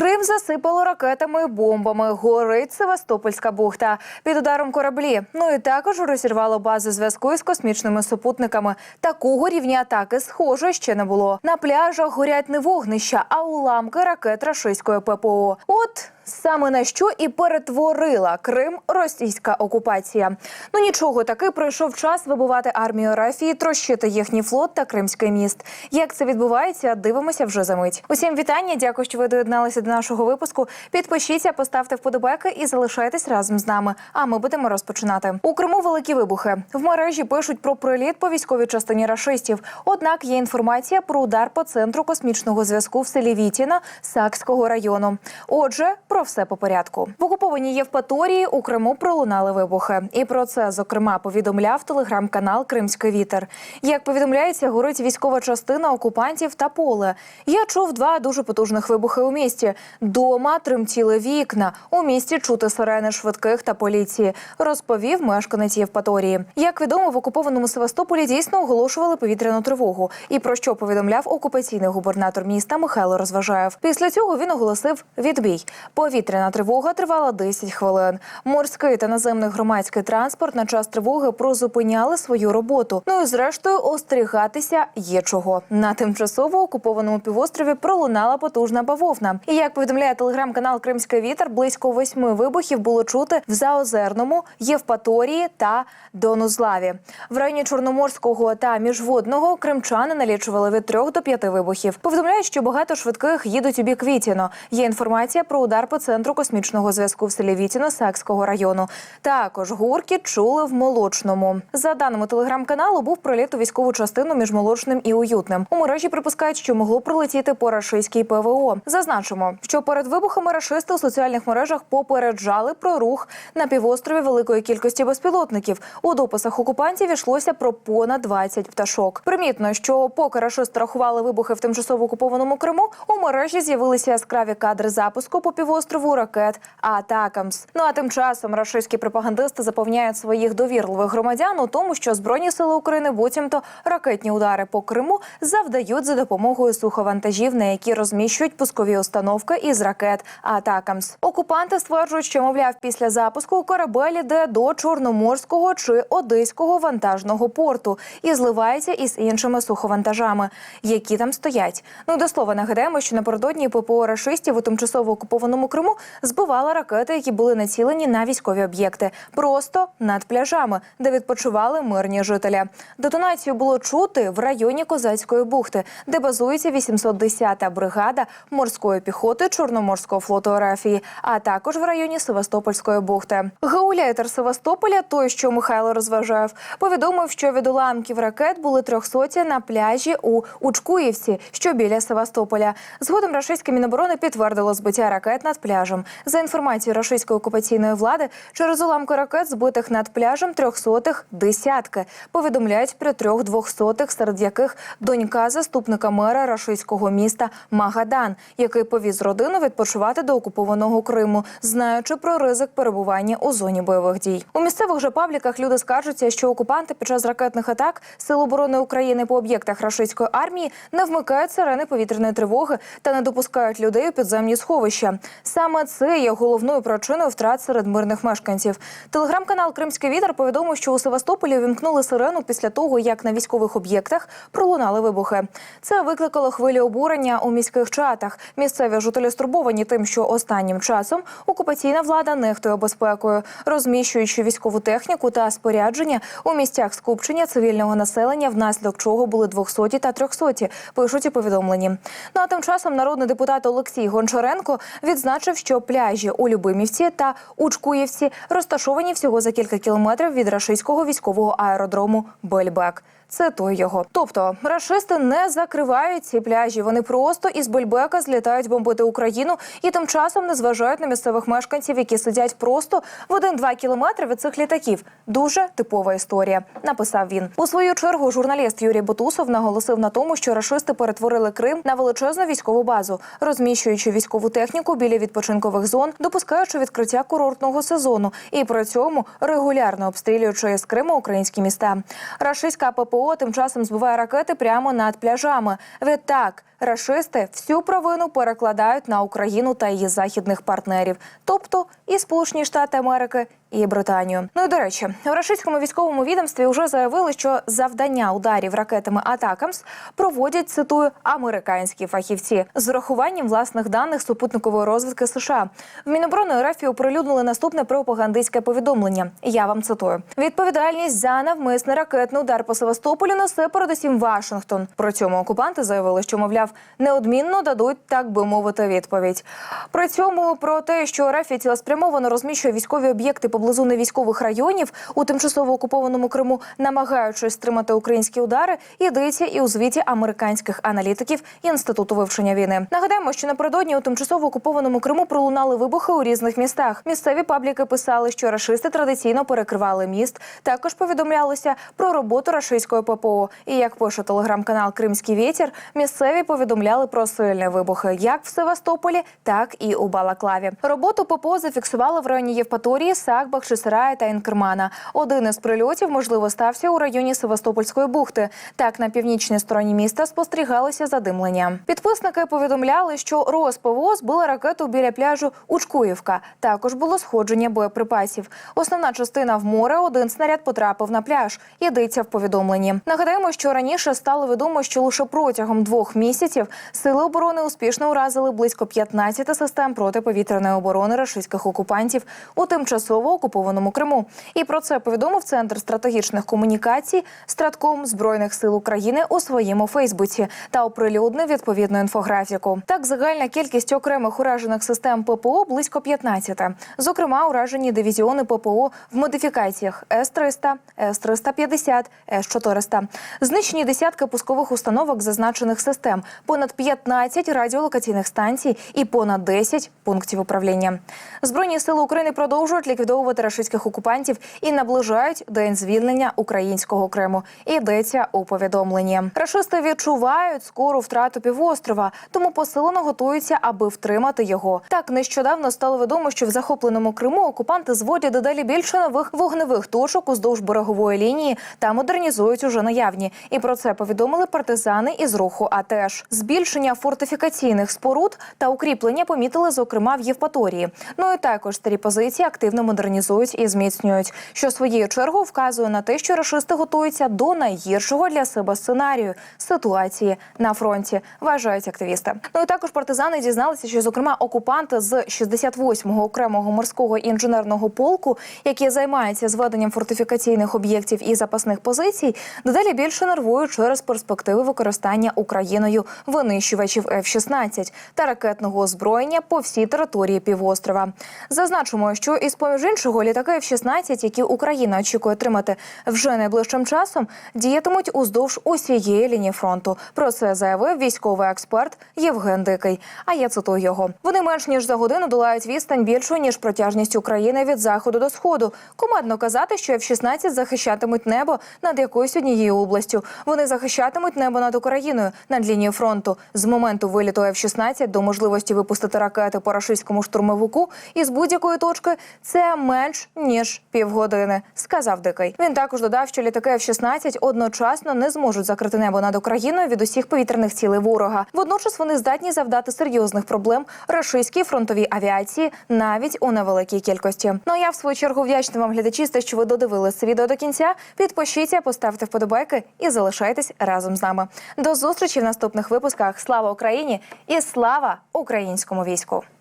Крим засипало ракетами і бомбами. Горить Севастопольська бухта. Під ударом кораблі. Ну і також розірвало базу зв'язку із космічними супутниками. Такого рівня атаки схоже ще не було. На пляжах горять не вогнища, а уламки ракет рашистської ППО. От саме на що і перетворила Крим російська окупація. Ну нічого, таки прийшов час вибивати армію РФ і трощити їхній флот та Кримський міст. Як це відбувається, дивимося вже за мить. Усім вітання. Дякую, що ви доєдналися до нашого випуску. Підпишіться, поставте вподобайки і залишайтесь разом з нами. А ми будемо розпочинати. У Криму великі вибухи. В мережі пишуть про приліт по військовій частині рашистів. Однак є інформація про удар по центру космічного зв'язку в селі Вітіна Сакського району. Отже, про все по порядку. В окупованій Євпаторії у Криму пролунали вибухи. І про це зокрема повідомляв телеграм-канал Кримський вітер. Як повідомляється, горить військова частина окупантів та поле. Я чув два дуже потужних вибухи у місті. Дома тремтіли вікна. У місті чути сирени швидких та поліції. Розповів мешканець Євпаторії. Як відомо, в окупованому Севастополі дійсно оголошували повітряну тривогу. І про що повідомляв окупаційний губернатор міста Михайло Розважаєв. Після цього він оголосив відбій. Повітряна тривога тривала 10 хвилин. Морський та наземний громадський транспорт на час тривоги прозупиняли свою роботу. Ну і зрештою остерігатися є чого. На тимчасово окупованому півострові пролунала потужна бавовна. І як повідомляє телеграм-канал Кримський вітер, близько восьми вибухів було чути в Заозерному, Євпаторії та Донузлаві. В районі Чорноморського та міжводного кримчани налічували від трьох до п'яти вибухів. Повідомляють, що багато швидких їдуть у бік Вітіно. Є інформація про удар по центру космічного зв'язку в селі Вітіно Сакського району. Також гурки чули в молочному. За даними телеграм-каналу, був проліт у військову частину між молочним і уютним. У мережі припускають, що могло пролетіти по рашистській ПВО. Зазначимо, що перед вибухами рашисти у соціальних мережах попереджали про рух на півострові великої кількості безпілотників. У дописах окупантів йшлося про понад 20 пташок. Примітно, що поки рашисти рахували вибухи в тимчасово окупованому Криму, у мережі з'явилися яскраві кадри запуску по півострову ракет Атакамс. Ну а тим часом рашистські пропагандисти запевняють своїх довірливих громадян у тому, що збройні сили України буцімто ракетні удари по Криму завдають за допомогою суховантажів, на які розміщують пускові установки із ракет Атакамс. Окупанти стверджують, що мовляв, після запуску корабель іде до Чорноморського чи Одеського вантажного порту і зливається із іншими суховантажами, які там стоять. Ну до слова нагадаємо, що напередодні ППО рашистів у тимчасово окупованому Криму збивала ракети, які були націлені на військові об'єкти, просто над пляжами, де відпочивали мирні жителі. Детонацію було чути в районі Козацької бухти, де базується 810-та бригада морської піхоти Чорноморського флоту Арафії, а також в районі Севастопольської бухти. Гауляйтер Севастополя, той, що Михайло розважав, повідомив, що від уламків ракет були трьохсоті на пляжі у Учкуївці, що біля Севастополя. Згодом рашистське міноборони підтвердило збиття ракет над пляжем. За інформацією рашистської окупаційної влади, через уламки ракет, збитих над пляжем трьохсотих десятки. Повідомляють про трьох двохсотих, серед яких донька заступника мера рашистського міста Магадан, який повіз родину відпочивати до окупованого Криму, знаючи про ризик перебування у зоні бойових дій. У місцевих же пабліках люди скаржаться, що окупанти під час ракетних атак Сил оборони України по об'єктах рашистської армії не вмикають сирени повітряної тривоги та не допускають людей у підземні сховища. Саме це є головною причиною втрат серед мирних мешканців. Телеграм-канал Кримський вітер повідомив, що у Севастополі вімкнули сирену після того, як на військових об'єктах пролунали вибухи. Це викликало хвилі обурення у міських чатах. Місцеві жителі стурбовані тим, що останнім часом окупаційна влада нехтує безпекою, розміщуючи військову техніку та спорядження у місцях скупчення цивільного населення, внаслідок чого були 200 та 300, пишуть у повідомленні. Ну а тим часом народний депутат Олексій Гончаренко відзначив, що пляжі у Любимівці та Учкуєвці розташовані всього за кілька кілометрів від рашиського військового аеродрому Бельбек. Цитую його. Тобто рашисти не закривають ці пляжі. Вони просто із Бельбека злітають бомбити Україну і тим часом не зважають на місцевих мешканців, які сидять просто в один-два кілометри від цих літаків. Дуже типова історія. Написав він у свою чергу. Журналіст Юрій Бутусов наголосив на тому, що рашисти перетворили Крим на величезну військову базу, розміщуючи військову техніку біля відпочинкових зон, допускаючи відкриття курортного сезону і при цьому регулярно обстрілюючи з Криму українські міста. Рашистська ППО тим часом збиває ракети прямо над пляжами. Відтак рашисти всю провину перекладають на Україну та її західних партнерів, тобто і Сполучені Штати Америки. І Британію. Ну і до речі, в рашистському військовому відомстві вже заявили, що завдання ударів ракетами Атакамс проводять цитую американські фахівці з урахуванням власних даних супутникової розвідки США. В Міноборони РФ оприлюднили наступне пропагандистське повідомлення. Я вам цитую: відповідальність за навмисний ракетний удар по Севастополю несе передусім Вашингтон. При цьому окупанти заявили, що мовляв неодмінно дадуть так би мовити відповідь. При цьому про те, що РФ цілеспрямовано розміщує військові об'єкти поблизу невійськових районів у тимчасово окупованому Криму, намагаючись стримати українські удари, йдеться і у звіті американських аналітиків інституту вивчення війни. Нагадаємо, що напередодні у тимчасово окупованому Криму пролунали вибухи у різних містах. Місцеві пабліки писали, що рашисти традиційно перекривали міст. Також повідомлялося про роботу рашистської ППО. І як пише телеграм-канал Кримський вітер, місцеві повідомляли про сильні вибухи як в Севастополі, так і у Балаклаві. Роботу ППО зафіксували в районі Євпаторії, Сак, Бахчисарая та Інкермана. Один із прильотів можливо стався у районі Севастопольської бухти. Так на північній стороні міста спостерігалося задимлення. Підписники повідомляли, що РосПВО збила ракету біля пляжу Учкуївка. Також було сходження боєприпасів. Основна частина в море. Один снаряд потрапив на пляж. Йдеться в повідомленні. Нагадаємо, що раніше стало відомо, що лише протягом двох місяців сили оборони успішно уразили близько 15 систем протиповітряної оборони рашистських окупантів у тимчасово окупованому Криму. І про це повідомив центр стратегічних комунікацій Стратком збройних сил України у своєму Фейсбуці та оприлюднив відповідну інфографіку. Так, загальна кількість окремих уражених систем ППО близько 15. Зокрема, уражені дивізіони ППО в модифікаціях С-300, С-350, С-400. Знищені десятки пускових установок зазначених систем, понад 15 радіолокаційних станцій і понад 10 пунктів управління. Збройні сили України продовжують ліквідовувати рашистських окупантів і наближають день звільнення українського Криму. Йдеться у повідомленні. Рашисти відчувають скору втрату півострова, тому посилено готуються, аби втримати його. Так нещодавно стало відомо, що в захопленому Криму окупанти зводять дедалі більше нових вогневих точок уздовж берегової лінії та модернізують уже наявні. І про це повідомили партизани із руху. АТЕШ. Збільшення фортифікаційних споруд та укріплення помітили, зокрема в Євпаторії. Ну і також старі позиції активно модернізують і зміцнюють, що своєю чергою вказує на те, що рашисти готуються до найгіршого для себе сценарію ситуації на фронті. Вважають активісти. Ну і також партизани дізналися, що зокрема окупанти з 68-го окремого морського інженерного полку, які займаються зведенням фортифікаційних об'єктів і запасних позицій, дедалі більше нервують через перспективи використання Україною винищувачів F-16 та ракетного озброєння по всій території півострова. Зазначимо, що із поміж іншого літаки F-16, які Україна очікує отримати вже найближчим часом, діятимуть уздовж усієї лінії фронту. Про це заявив військовий експерт Євген Дикий. А я цитую його: вони менш ніж за годину долають відстань більшу ніж протяжність України від заходу до сходу. Командно казати, що F-16 захищатимуть небо над якоюсь однією областю. Вони захищатимуть небо над Україною над лінією фронту з моменту виліту F-16 до можливості випустити ракети по рашистському штурмовику із будь-якої точки. Це менш ніж півгодини, сказав Дикий. Він також додав, що літаки F-16 одночасно не зможуть закрити небо над Україною від усіх повітряних цілей ворога. Водночас вони здатні завдати серйозних проблем рашистській фронтовій авіації навіть у невеликій кількості. Ну а я в свою чергу вдячна вам глядачі, за що ви додивилися це відео до кінця. Підпишіться, поставте вподобайки і залишайтесь разом з нами. До зустрічі в наступних випусках. Слава Україні і слава українському війську!